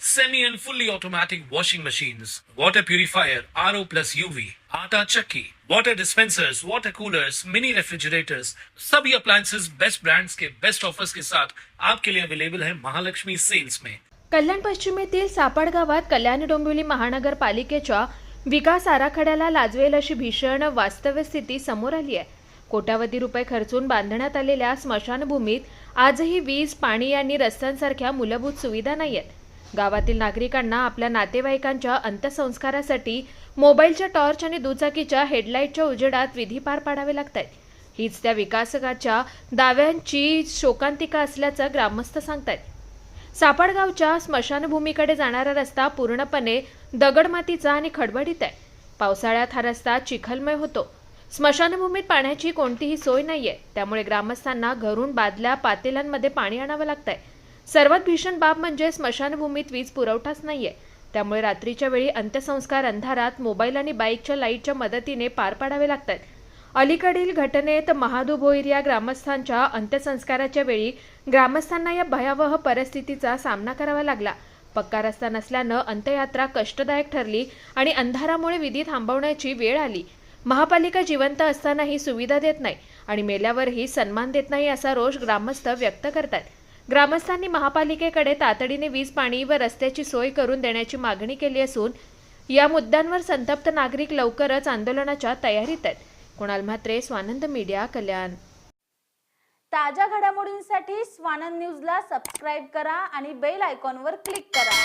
semi and fully automatic washing machines, water purifier, RO plus UV, आटा चक्की, water dispensers, water coolers, mini refrigerators, सभी appliances best brands के best offers के साथ आपके लिए अवेलेबल है महालक्ष्मी सेल्स में कल्याण पश्चिमेतील सापड गावात कल्याण डोंबिवली महानगरपालिकेच्या विकास आराखड्याला लाजवेल अशी भीषण वास्तव्य स्थिती समोर आली आहे. कोट्यावधी रुपये खर्चून बांधण्यात आलेल्या स्मशानभूमीत आजही वीज पाणी आणि रस्त्यांसारख्या मूलभूत सुविधा नाही आहेत गावातील नागरिकांना आपल्या नातेवाईकांच्या अंत्यसंस्कारासाठी मोबाईलच्या टॉर्च आणि दुचाकीच्या हेडलाईटच्या उजेडात विधी पार पाडावे लागत आहेत हीच त्या विकासकाच्या दाव्यांची शोकांतिका असल्याचं ग्रामस्थ सांगतायत. सापडगावच्या स्मशानभूमीकडे जाणारा रस्ता पूर्णपणे दगडमातीचा आणि खडबडीत आहे. पावसाळ्यात हा रस्ता चिखलमय होतो. स्मशानभूमीत पाण्याची कोणतीही सोय नाहीये. त्यामुळे ग्रामस्थांना घरून बादल्या पातेल्यांमध्ये पाणी आणावं लागतंय. सर्वात भीषण बाब म्हणजे स्मशानभूमीत वीज पुरवठाच नाहीये. त्यामुळे रात्रीच्या वेळी अंत्यसंस्कार अंधारात मोबाईल आणि बाईकच्या लाईटच्या मदतीने पार पाडावे लागतात. अलीकडील घटनेत महादू भोईर या ग्रामस्थांच्या अंत्यसंस्काराच्या वेळी ग्रामस्थांना या भयावह परिस्थितीचा सामना करावा लागला. पक्का रस्ता नसल्यानं अंत्ययात्रा कष्टदायक ठरली आणि अंधारामुळे विधी थांबवण्याची वेळ आली. महापालिका जिवंत असतानाही सुविधा देत नाही आणि मेल्यावरही सन्मान देत नाही असा रोष ग्रामस्थ व्यक्त करतात. ग्रामस्थांनी महापालिकेकडे तातडीने वीज पाणी व रस्त्याची सोय करून देण्याची मागणी केली असून या मुद्द्यांवर संतप्त नागरिक लवकरच आंदोलनाच्या तयारीत आहेत. कुणाल म्हात्रे स्वानंद मीडिया कल्याण. ताज्या घडामोडींसाठी स्वानंद न्यूजला सबस्क्राईब करा आणि बेल आयकॉनवर क्लिक करा.